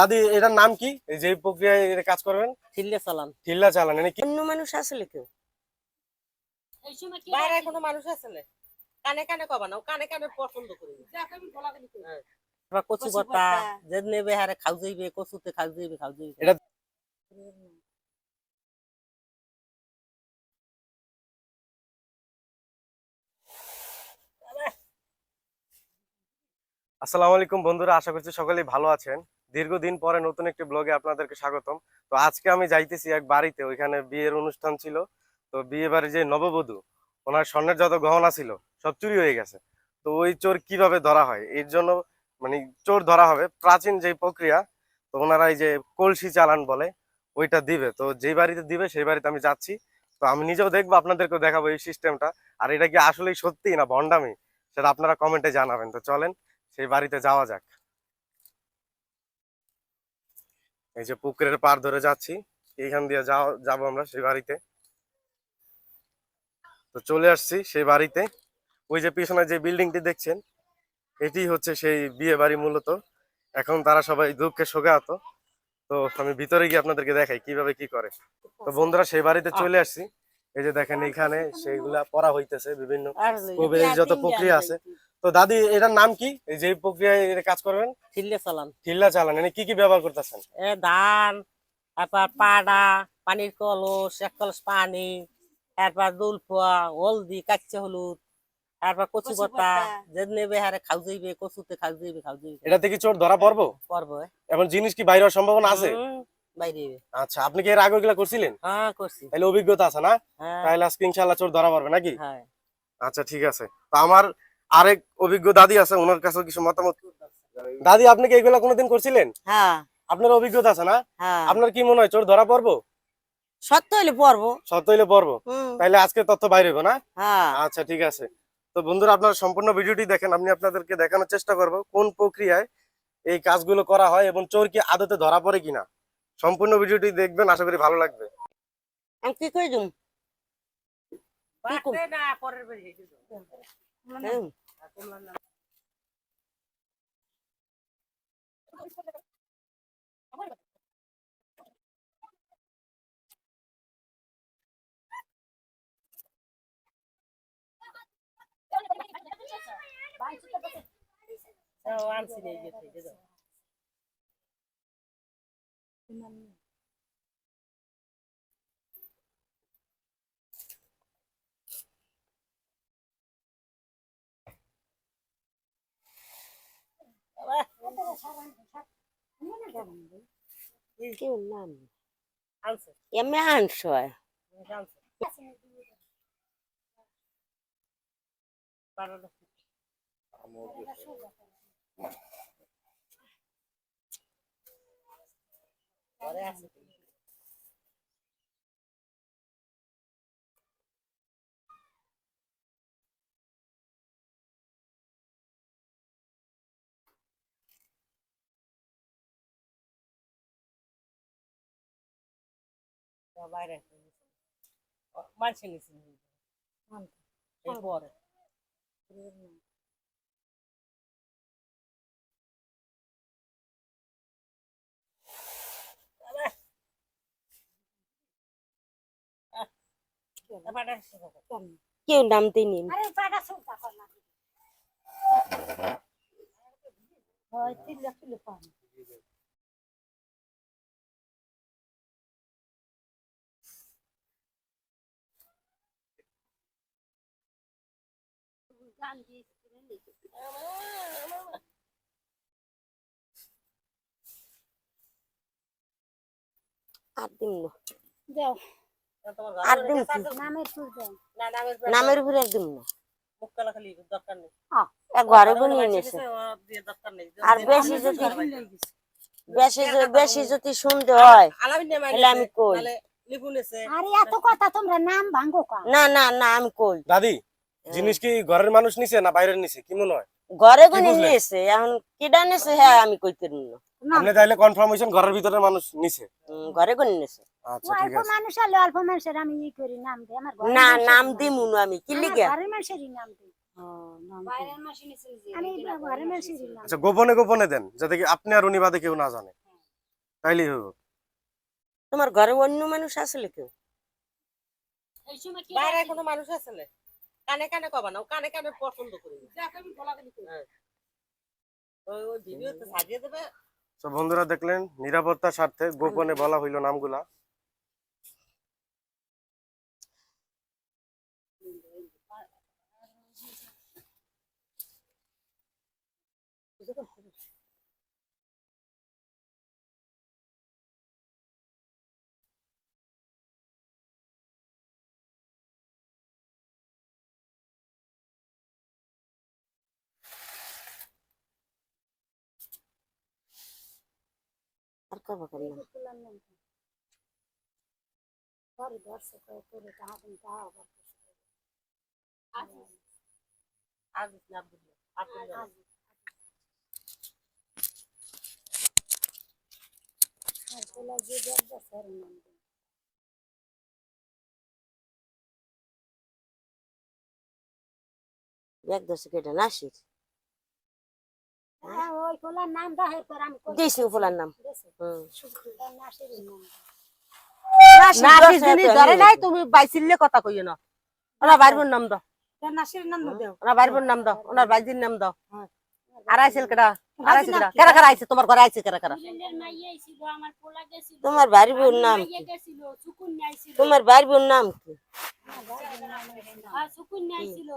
দাদি এটার নাম কি? যে প্রক্রিয়ায় এটা কাজ করবেন? চিল্লে চালান। ঠিল্লা চালান এনে কি? অন্য মানুষ আসলে কেউ? বাইরে কোনো মানুষ আসলে? কানে কানে কবা না কানে কানে পছন্দ করি এবার কচু কচু পাতা পাতা। যে খাও যাইবে কচুতে খাও যাইবে খাও যাইবে এটা আসসালামু আলাইকুম বন্ধুরা আশা করছি সকলেই ভালো আছেন। দীর্ঘদিন পরে নতুন একটি ব্লগে আপনাদেরকে স্বাগতম। তো আজকে আমি যাইতেছি এক বাড়িতে, ওইখানে বিয়ের অনুষ্ঠান ছিল। তো বিয়ে বাড়ির যে নববধূ, ওনার স্বর্ণের যত গহনা ছিল, সব চুরি হয়ে গেছে। তো ওই চোর কীভাবে ধরা হয়? এর জন্য মানে চোর ধরা হবে, প্রাচীন যে প্রক্রিয়া, তো ওনারা এই যে কলসি চালান বলে, ওইটা দিবে। তো যেই বাড়িতে দিবে, সেই বাড়িতে আমি যাচ্ছি। তো আমি নিজেও দেখব, আপনাদেরকেও দেখাবো এই সিস্টেমটা আর এটা কি আসলেই সত্যি না ভণ্ডামি? সেটা আপনারা কমেন্টে জানাবেন। তো চলেন, সেই বাড়িতে যাওয়া যাক। এই যে পুকুরের পার ধরে যাচ্ছি এইখান দিয়ে যাও যাব আমরা সেই বাড়িতে। তো চলে আসছি সেই বাড়িতে। ওই যে পিছনে যে বিল্ডিংটি দেখছেন এটি হচ্ছে সেই বিয়ে বাড়ি মূলত। এখন তারা সবাই দুঃখে শোকাহত তো আমি ভিতরে গিয়ে আপনাদেরকে দেখাই কীভাবে কি করে। তো বন্ধুরা সেই বাড়িতে চলে আসছি। এই যে দেখেন এখানে সেইগুলা পড়া হইতেছে বিভিন্ন যত প্রক্রিয়া আছে। তো দাদি এটার নাম কি? এই যে প্রক্রিয়ায় কাজ করবেন? চিল্লে চালান। ঠিল্লা চালান। এনে কি কি ব্যবহার করতেছেন? ধান তারপর পাড়া পানির কলস এক কলস পানি তারপর দুলফুয়া হলদি কাচ্চা হলুদ তারপর কচু পাতা। যে নেবে হারে খাও যাইবে কচুতে খাও যাইবে খাও যাইবে। এটাতে কি চোর ধরা পড়ব? করব এমন জিনিস কি বাইরে সম্ভাবনা আছে? বাইরে। আচ্ছা আপনি কি এর আগে এগুলা করছিলেন? হ্যাঁ করছি। তাহলে অভিজ্ঞতা আছে না? হ্যাঁ। তাহলে আজকে ইনশাল্লাহ চোর ধরা পড়বে নাকি? হ্যাঁ। আচ্ছা ঠিক আছে। তো আমার আরেক অভিজ্ঞ দাদি আছে ওনার কাছে কিছু মতামত। দাদি আপনি কি এগুলা কোনোদিন করছিলেন? হ্যাঁ। আপনার অভিজ্ঞতা আছে না? আপনার কি মনে হয় চোর ধরা পড়ব? সত্য হইলে পড়ব। সত্য হইলে পড়ব? তাহলে আজকে তথ্য বাইরে হইবো না? আচ্ছা ঠিক আছে। তো বন্ধুরা আপনারা সম্পূর্ণ ভিডিওটি দেখেন আমি আপনাদেরকে দেখানোর চেষ্টা করব কোন প্রক্রিয়ায় এই কাজগুলো করা হয় এবং চোর কি আদতে ধরা পড়ে কিনা। সম্পূর্ণ ভিডিওটি দেখবেন আশা করি ভালো লাগবে। আমি কি করে দিম? বাড়তে না পরের বাড়ি হেঁটে যাও। হুম। আর তোমরা না। যাও, আনছি না, এই যে, এই যে যাও। কেউ নাম আনছে, এমনি আনছ আনছে। পারো- পরে আছে। তো বাইরে একটা নিছে। ও, মানছে নিছে। এরপরে। এবার আসছে দেখো। কেউ নামতে নিন। আর দিম না। যাও। আর দিন নামের। উপরে আর না ঘরে বনিয়ে নিয়েছে নিছে। আর বেশি আমি যদি- ঘরে বানিয়ে দিছি। বেশি বেশি যদি শুনতে হয় আলামিন নে মাইনে তাহলে আমি কই। তাহলে লিপু নিছে। আরে এত কথা তোমরা নাম ভাঙ্গো না না না আমি কই দাদি জিনিস কি ঘরের মানুষ নিছে না বাইরের নিছে কি মনে হয় ঘরে কি গুনি? নিয়েছে এখন কিডা নিয়েছে হ্যাঁ আমি কইতে না আপনি তাহলে কনফার্মেশন ঘরের ভিতরে মানুষ নিছে? ঘরে গুনি নিয়েছে আচ্ছা ঠিক আছে। মানুষ আলে অল্প মানুষের আমি ই করি নাম দিই। আমার ঘরের না নাম দিমু না আমি। কি লিগে? ঘরের মানুষেরই নাম দিই। আচ্ছা গোপনে গোপনে দেন যাতে কি আপনি আর উনি বাদে কেউ না জানে। তাইলেই হইব। তোমার ঘরে অন্য মানুষ আসলে কেউ? এই সময় কি বাইরে কোনো মানুষ আছে না কানে কানে কবা না ও কানে কানে পছন্দ করি। হ্যাঁ। ওই ওই ভিডিওতে সাজিয়ে দেবে। তো বন্ধুরা দেখলেন নিরাপত্তার স্বার্থে গোপনে বলা হইল নামগুলা। আর করব কেন পরে দর্শক করে তাহা তুমি তাহা আবার আজ না বুঝলো আপনার আর তোলা যে দেখবে স্যার নাম দেন এক দেশে শুক্রটা নাসের নাম নাসির না দশ যিনি হাজার ধরে নাই তুমি বাইসিল্লে কথা কইও না। ওনার বাইরবোর নাম দাও নাসের নাম দেও। ওনার বাইরবোর নাম দাও ওনার বাইজির নাম দাও আর আইছিল কেডা? আর আইছিল কেডা? কেরা কেরা আইছে? তোমার ঘরে আইছে কেরা কেরা তোমার নাম তোমার বাড়ি বোন নাম কি আর সুকুন আইছিল।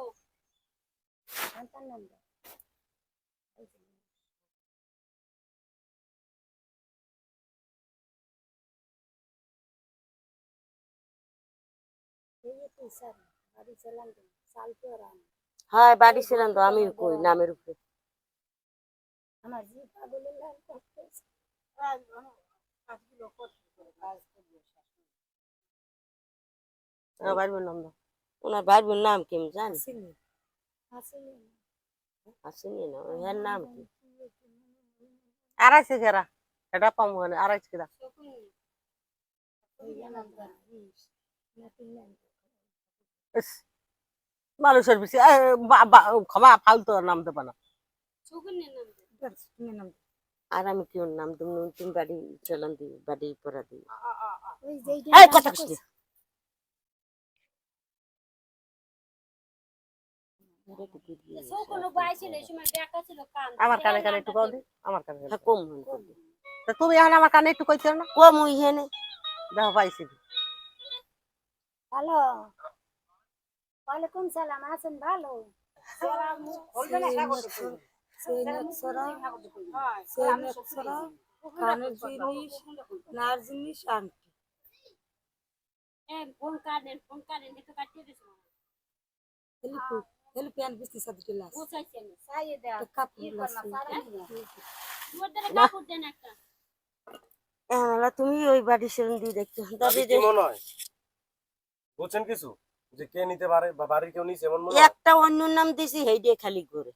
হ্যাঁ বাড়ি ছিলাম তো আমি কই নামের উপরে আমার জি পাগলের নাম ওনার বাড়ি নাম কি আমি জানি? আসেনি না ওর নাম কি? আর আইছে কেরা? এটা পাম মানে আর আইছে কেডা ইস, মানুষের বেশি ক্ষমা ফালতু নাম দেবা না। আর আমি কি নাম তুমি তুমি বাড়ি চলান দিই বাড়ি পড়া দিই। কথা। আমার কানে কানে একটু কও দি আমার কানে কানে হ্যাঁ কও। কম তুমি এখন আমার কানে একটু কইছো না? কম ওই হেনে দেখো পাইছি। হ্যালো। ওয়ালাইকুম সালাম আছেন ভালো? কানের জিনিস নার জিনিস আংটি। ফোন কাটেন ফোন কাটেন একটু কাটিয়ে দিছো হেলিপু হেলিপু আন বিস্তি সাদি বুঝাইছেন সাইয়ে দেয়া। কাপড় ই লাস করনা সারা মোদের কাপড় দেন একটা। হ্যাঁ তুমি ওই বাড়ি সেরন দিয়ে দেখতে দাদি কি মনে হয়? বুঝছেন কিছু? যে কে নিতে পারে বা বাড়ির কেউ নিছে এমন মনে একটা অন্য নাম দিছি হেই দিয়ে খালি করে।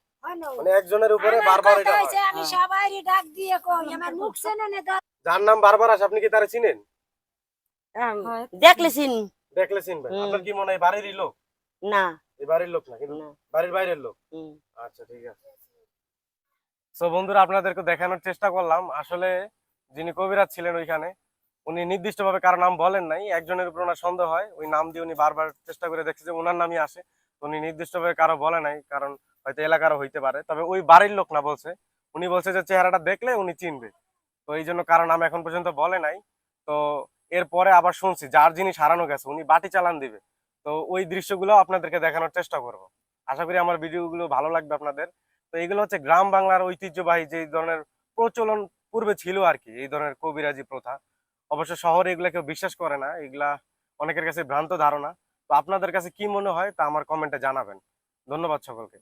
মানে একজনের উপরে বারবার এটা হয়। আমি সবাইরই ডাক দিয়ে কই আমার মুখ চেনে না যার নাম বারবার আসে আপনি কি তারা চিনেন? দেখলে চিন। দেখলে চিনবেন। হুম। আপনার কি মনে হয় বাড়িরই লোক? না। এই বাড়ির লোক না কিন্তু বাড়ির বাইরের লোক? আচ্ছা ঠিক আছে। সো বন্ধুরা আপনাদেরকে দেখানোর চেষ্টা করলাম। আসলে যিনি কবিরাজ ছিলেন ওইখানে উনি নির্দিষ্টভাবে কারও নাম বলেন নাই, একজনের উপর ওনার সন্দেহ হয়, ওই নাম দিয়ে উনি বারবার চেষ্টা করে দেখছে যে ওনার নামই আসে উনি নির্দিষ্টভাবে কারও বলে নাই, কারণ হয়তো এলাকারও হইতে পারে, তবে ওই বাড়ির লোক না বলছে, উনি বলছে যে চেহারাটা দেখলে উনি চিনবে, তো এই জন্য কারও নাম এখন পর্যন্ত বলে নাই, তো এরপরে আবার শুনছি, যার জিনিস হারানো গেছে, উনি বাটি চালান দিবে, তো ওই দৃশ্যগুলো আপনাদেরকে দেখানোর চেষ্টা করব, আশা করি আমার ভিডিওগুলো ভালো লাগবে আপনাদের, তো এগুলো হচ্ছে গ্রাম বাংলার ঐতিহ্যবাহী যে ধরনের প্রচলন পূর্বে ছিল আর কি, এই ধরনের কবিরাজি প্রথা অবশ্য শহরে এগুলা কেউ বিশ্বাস করে না, এগুলা অনেকের কাছে ভ্রান্ত ধারণা। তো আপনাদের কাছে কি মনে হয় তা আমার কমেন্টে জানাবেন। ধন্যবাদ সকলকে।